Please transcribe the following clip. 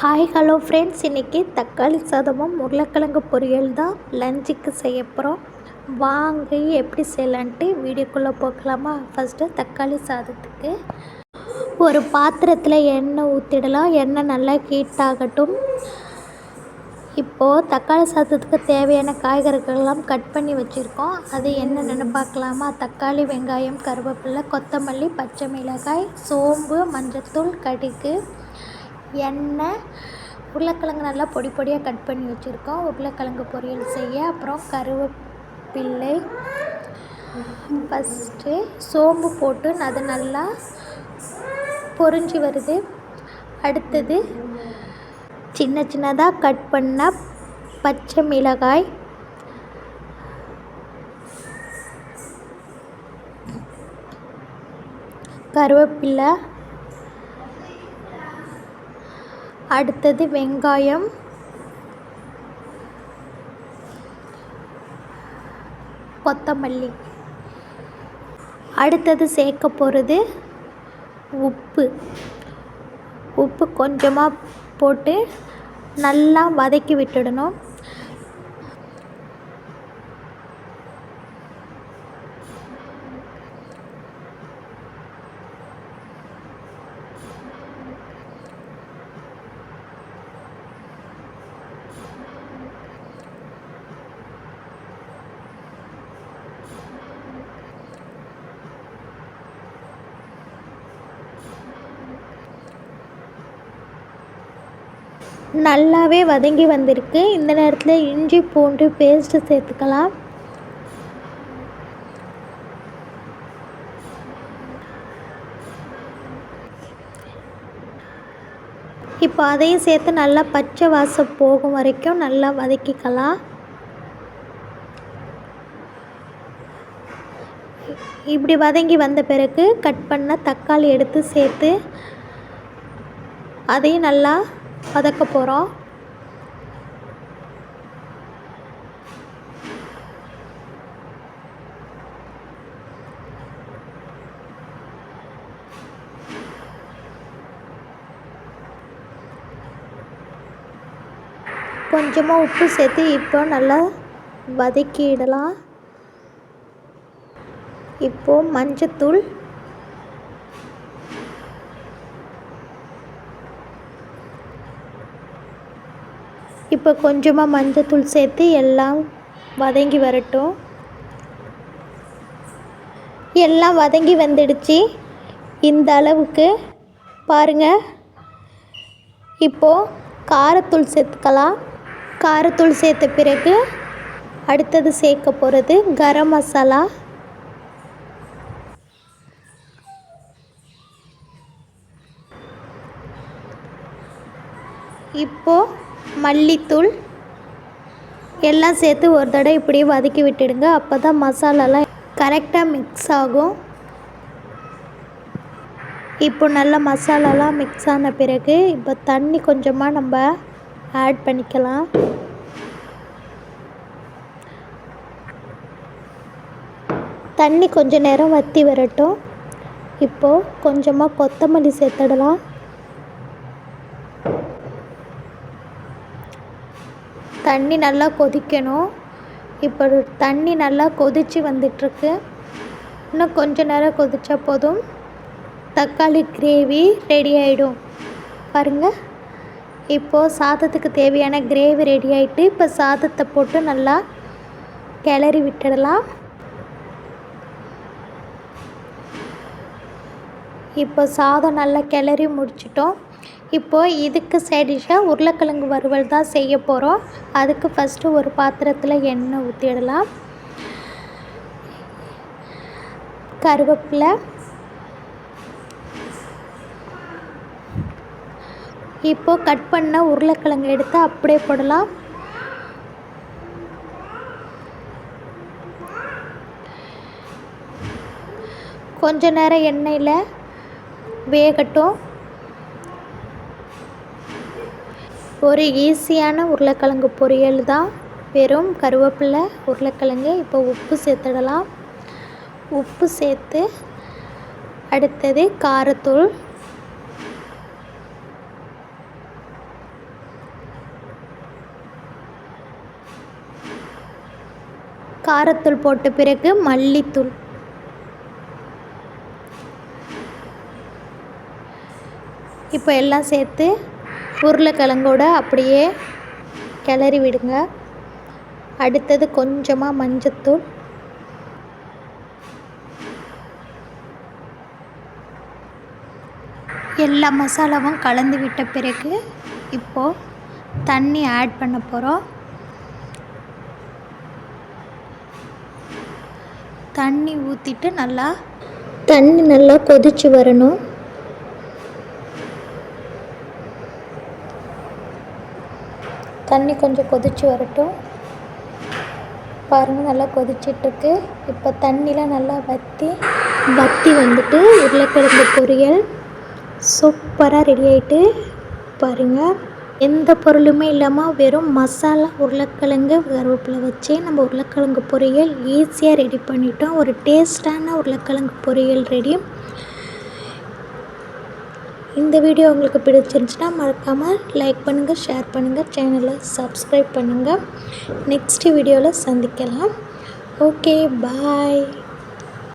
Hi hello friends இன்றைக்கி தக்காளி சாதமும் உருளைக்கிழங்கு பொரியல் தான் லஞ்சுக்கு செய்ய போகிறோம் வாங்கி எப்படி செய்யலான்ட்டு வீடியோக்குள்ளே போக்கலாமா ஃபஸ்ட்டு தக்காளி சாதத்துக்கு ஒரு பாத்திரத்தில் எண்ணெய் ஊற்றிடலாம் எண்ணெய் நல்லா ஹீட் ஆகட்டும். இப்போது தக்காளி சாதத்துக்கு தேவையான காய்கறிகள்லாம் கட் பண்ணி வச்சுருக்கோம். அது என்னென்னு பார்க்கலாமா? தக்காளி வெங்காயம் கருவேப்பிலை கொத்தமல்லி பச்சை மிளகாய் சோம்பு மஞ்சத்தூள் கடுகு எண்ணெய் உருளைக்கிழங்கு நல்லா பொடி பொடியாக கட் பண்ணி வச்சுருக்கோம். உருளைக்கிழங்கு பொரியல் செய்ய அப்புறம் கருவேப்பில்லை ஃபஸ்ட்டு சோம்பு போட்டு அது நல்லா பொரிஞ்சு வருது. அடுத்தது சின்ன சின்னதாக கட் பண்ண பச்சை மிளகாய் கருவேப்பிலை அடுத்தது வெங்காயம். கொத்தமல்லி. அடுத்தது சேர்க்க போகிறது உப்பு. உப்பு கொஞ்சமாக போட்டு நல்லா வதக்கி விட்டுடணும். நல்லாவே வதங்கி வந்திருக்கு. இந்த நேரத்தில் இஞ்சி பூண்டு பேஸ்ட்டு சேர்த்துக்கலாம். இப்போ அதையும் சேர்த்து நல்லா பச்சை வாசம் போகும் வரைக்கும் நல்லா வதக்கிக்கலாம். இப்படி வதங்கி வந்த பிறகு கட் பண்ண தக்காளி எடுத்து சேர்த்து அதையும் நல்லா வதக்க போகிறோம் கொஞ்சமாக உப்பு சேர்த்து இப்போ நல்லா வதக்கிடலாம். இப்போது மஞ்சத்தூள் இப்போ கொஞ்சமாக மஞ்சத்தூள் சேர்த்து எல்லாம் வதங்கி வரட்டும். எல்லாம் வதங்கி வந்துடுச்சு. இந்த அளவுக்கு பாருங்கள் இப்போது காரத்தூள் சேர்த்துக்கலாம். காரத்தூள் சேர்த்த பிறகு அடுத்தது சேர்க்க போகிறது கரம் மசாலா. இப்போது மல்லித்தூள். எல்லாம் சேர்த்து ஒரு தடவை இப்படியே வதக்கி விட்டுடுங்க. அப்போ தான் மசாலாலாம் கரெக்டாக மிக்ஸ் ஆகும். இப்போ நல்லா மசாலாலாம் மிக்ஸ் ஆன பிறகு இப்போ தண்ணி கொஞ்சமாக நம்ம ஆட் பண்ணிக்கலாம். தண்ணி கொஞ்சம் நேரம் வற்றி வரட்டும். இப்போது கொஞ்சமாக கொத்தமல்லி சேர்த்துடலாம். தண்ணி நல்லா கொதிக்கணும். இப்போ தண்ணி நல்லா கொதித்து வந்துட்டுருக்கு. இன்னும் கொஞ்ச நேரம் கொதித்தா போதும். தக்காளி கிரேவி ரெடி ஆகிடும் பாருங்கள் இப்போது சாதத்துக்கு தேவையான கிரேவி ரெடி ஆகிட்டு இப்போ சாதத்தை போட்டு நல்லா கிளறி விட்டுடலாம். இப்போ சாதம் நல்லா கிளறி முடிச்சிட்டோம். இப்போது இதுக்கு சைடிஷாக உருளைக்கிழங்கு வறுவல் தான் செய்ய போகிறோம் அதுக்கு ஃபஸ்ட்டு ஒரு பாத்திரத்தில் எண்ணெய் ஊற்றிடலாம் கருவேப்பிலை. இப்போது கட் பண்ண உருளைக்கிழங்கு எடுத்து அப்படியே போடலாம். கொஞ்ச நேரம் எண்ணெயில் வேகட்டும். ஒரு ஈஸியான உருளைக்கிழங்கு பொரியல் தான். வெறும் கருவேப்பிலை உருளைக்கிழங்கு இப்போ உப்பு சேர்த்துடலாம். உப்பு சேர்த்து அடுத்தது காரத்தூள். காரத்தூள் போட்ட பிறகு மல்லித்தூள். இப்போ எல்லாம் சேர்த்து உருளைக்கிழங்கோட அப்படியே கிளறி விடுங்க. அடுத்தது கொஞ்சமாக மஞ்சத்தூள். எல்லா மசாலாவும் கலந்து விட்ட பிறகு இப்போது தண்ணி ஆட் பண்ண போகிறோம் தண்ணி ஊற்றிட்டு நல்லா தண்ணி நல்லா கொதிச்சு வரணும். தண்ணி கொஞ்சம் கொதிச்சு வரட்டும். பாருங்கள் நல்லா கொதிச்சிட்ருக்கு. இப்போ தண்ணிலாம் நல்லா வற்றி வற்றி வந்துட்டு உருளைக்கிழங்கு பொரியல் சூப்பராக ரெடி ஆகிட்டு பாருங்கள் எந்த பொருளுமே இல்லாமல் வெறும் மசாலா உருளைக்கிழங்கு கருவேப்பிலை வச்சு நம்ம உருளைக்கிழங்கு பொரியல் ஈஸியாக ரெடி பண்ணிட்டோம். ஒரு டேஸ்டான உருளைக்கிழங்கு பொரியல் ரெடி இந்த வீடியோ உங்களுக்கு பிடிச்சிருந்துச்சுன்னா மறக்காமல் லைக் பண்ணுங்கள் ஷேர் பண்ணுங்கள் சேனலை சப்ஸ்கிரைப் பண்ணுங்கள் நெக்ஸ்ட் வீடியோவில் சந்திக்கலாம். Okay bye